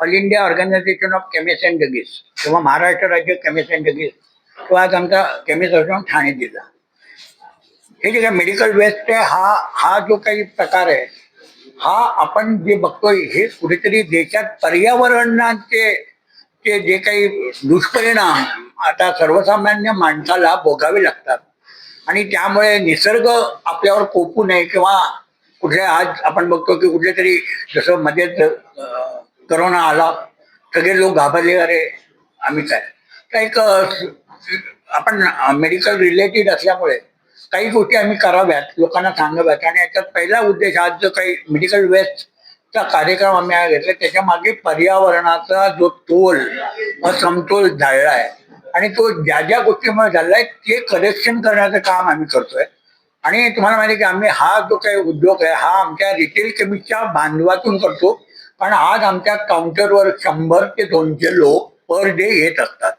All India organisation of chemist and druggists किंवा महाराष्ट्र राज्य chemist and druggists किंवा आज आमचा केमिस्ट असून ठाणे जिल्हा. हे जे काही मेडिकल वेस्ट आहे हा हा जो काही प्रकार आहे हा आपण जे बघतोय हे कुठेतरी देशात पर्यावरणाचे ते जे काही दुष्परिणाम आता सर्वसामान्य माणसाला भोगावे लागतात. आणि त्यामुळे निसर्ग आपल्यावर कोपू नये किंवा कुठल्या आज आपण बघतो की कुठले तरी जसं मध्येच करोना आला सगळे लोक घाबरले अरे आम्ही काय? तर एक आपण मेडिकल रिलेटेड असल्यामुळे काही गोष्टी आम्ही कराव्यात लोकांना सांगाव्यात. आणि याच्यात पहिला उद्देश आज जो काही मेडिकल वेस्टचा कार्यक्रम आम्ही घेतला त्याच्यामागे पर्यावरणाचा जो तोल असमतोल झालेला आहे आणि तो ज्या ज्या गोष्टीमुळे झालेला आहे ते करेक्शन करण्याचं काम आम्ही करतोय. आणि तुम्हाला माहिती की आम्ही हा जो काही उद्योग आहे हा आमच्या रिटेल केमिस्टच्या बांधवातून करतो. कारण आज आमच्या काउंटरवर शंभर ते दोनशे लोक पर डे येत असतात.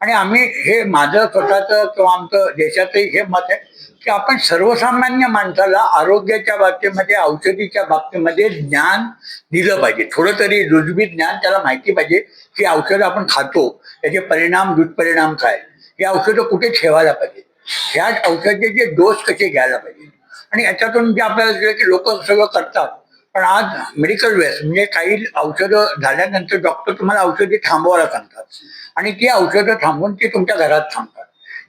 आणि आम्ही हे माझं स्वतःचं किंवा आमचं देशाचंही हे मत आहे की आपण सर्वसामान्य माणसाला आरोग्याच्या बाबतीमध्ये औषधीच्या बाबतीमध्ये ज्ञान दिलं पाहिजे. थोडं तरी रुजबी ज्ञान त्याला माहिती पाहिजे की औषधं आपण खातो त्याचे परिणाम दुष्परिणाम काय? हे औषधं कुठे ठेवायला पाहिजे? ह्याच औषधाचे जे डोस कसे घ्यायला पाहिजे? आणि याच्यातून जे आपल्याला की लोक सगळं करतात. पण आज मेडिकल वेस्ट म्हणजे काही औषधं झाल्यानंतर डॉक्टर तुम्हाला औषधी थांबवायला सांगतात. आणि ती औषधं थांबवून ती तुमच्या घरात थांबतात.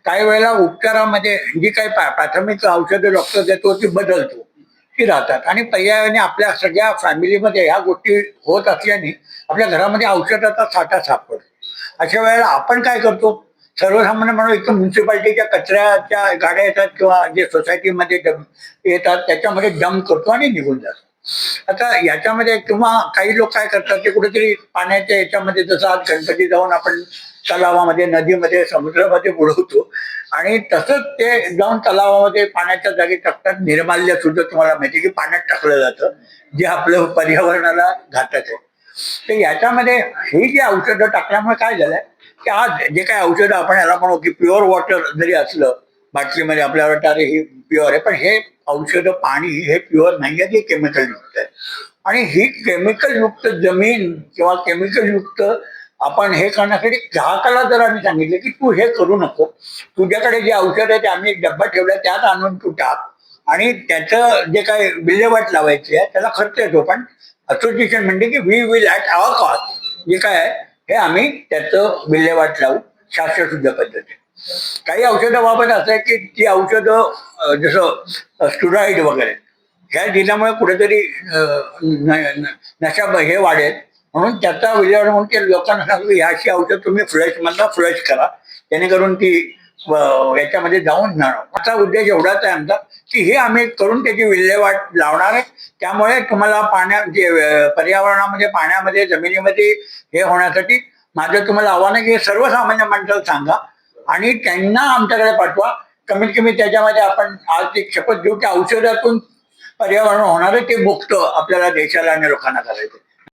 काही वेळेला उपचारामध्ये जी काही प्राथमिक औषधं डॉक्टर देतो ती बदलतो. ती राहतात. आणि पर्यायाने आपल्या सगळ्या फॅमिलीमध्ये ह्या गोष्टी होत असल्याने आपल्या घरामध्ये औषधाचा साठा सापडतो अशा वेळेला आपण काय करतो? सर्वसामान्य म्हणून इथं म्युन्सिपाल्टीच्या कचऱ्याच्या गाड्या येतात किंवा जे सोसायटीमध्ये डम येतात त्याच्यामध्ये डम्प करतो आणि निघून जातो. आता याच्यामध्ये किंवा काही लोक काय करतात ते कुठेतरी पाण्याच्या याच्यामध्ये जसं आज गणपती जाऊन आपण तलावामध्ये नदीमध्ये समुद्रामध्ये बुडवतो आणि तसंच ते जाऊन तलावामध्ये पाण्याच्या जागी टाकतात. निर्माल्य सुद्धा तुम्हाला माहिती की पाण्यात टाकलं जातं जे आपलं पर्यावरणाला घातक आहे. तर याच्यामध्ये ही जी औषधं टाकल्यामुळे काय झालंय की आज जे काही औषधं आपण याला म्हणू की प्युअर वॉटर जरी असलं बाटलीमध्ये आपल्याला वाटतं अरे हे प्युअर आहे. पण हे औषधं पाणी हे प्युअर नाही आहे ते केमिकल युक्त आहे. आणि ही केमिकल युक्त जमीन किंवा केमिकल युक्त आपण हे करण्यासाठी ग्राहकाला जर आम्ही सांगितलं की तू हे करू नको तुझ्याकडे जे औषध आहे ते आम्ही एक डब्बा ठेवला त्यात आणून तू टाक. आणि त्याचं जे काय विल्हेवाट लावायची आहे त्याला खर्च येतो. पण असोसिएशन म्हणते की we will at our cost जे काय आहे हे आम्ही त्याचं विल्हेवाट लावू शास्त्रशुद्ध पद्धतीने. काही औषधं बाबत असं आहे की ती औषधं जसं स्टुराईड वगैरे ह्या दिल्यामुळे कुठेतरी नशा हे वाढेल. म्हणून त्याचा विल्हेवाट म्हणून ते लोकांना सांगतो ह्याची अशी औषध तुम्ही फ्रेश मधला फ्रेश करा. जेणेकरून ती याच्यामध्ये जाऊन जाणार. असा उद्देश एवढाच आहे आमचा की हे आम्ही करून त्याची विल्हेवाट लावणार आहे. त्यामुळे तुम्हाला पाण्या पर्यावरणामध्ये पाण्यामध्ये जमिनीमध्ये हे होण्यासाठी माझं तुम्हाला आव्हान आहे की सर्वसामान्य माणसाला सांगा. आणि त्यांना आमच्याकडे पाठवा. कमीत कमी त्याच्यामध्ये आपण आज एक शपथ घेऊ की औषधातून पर्यावरण होणार ते मुक्त आपल्याला देशाला आणि लोकांना करायचं.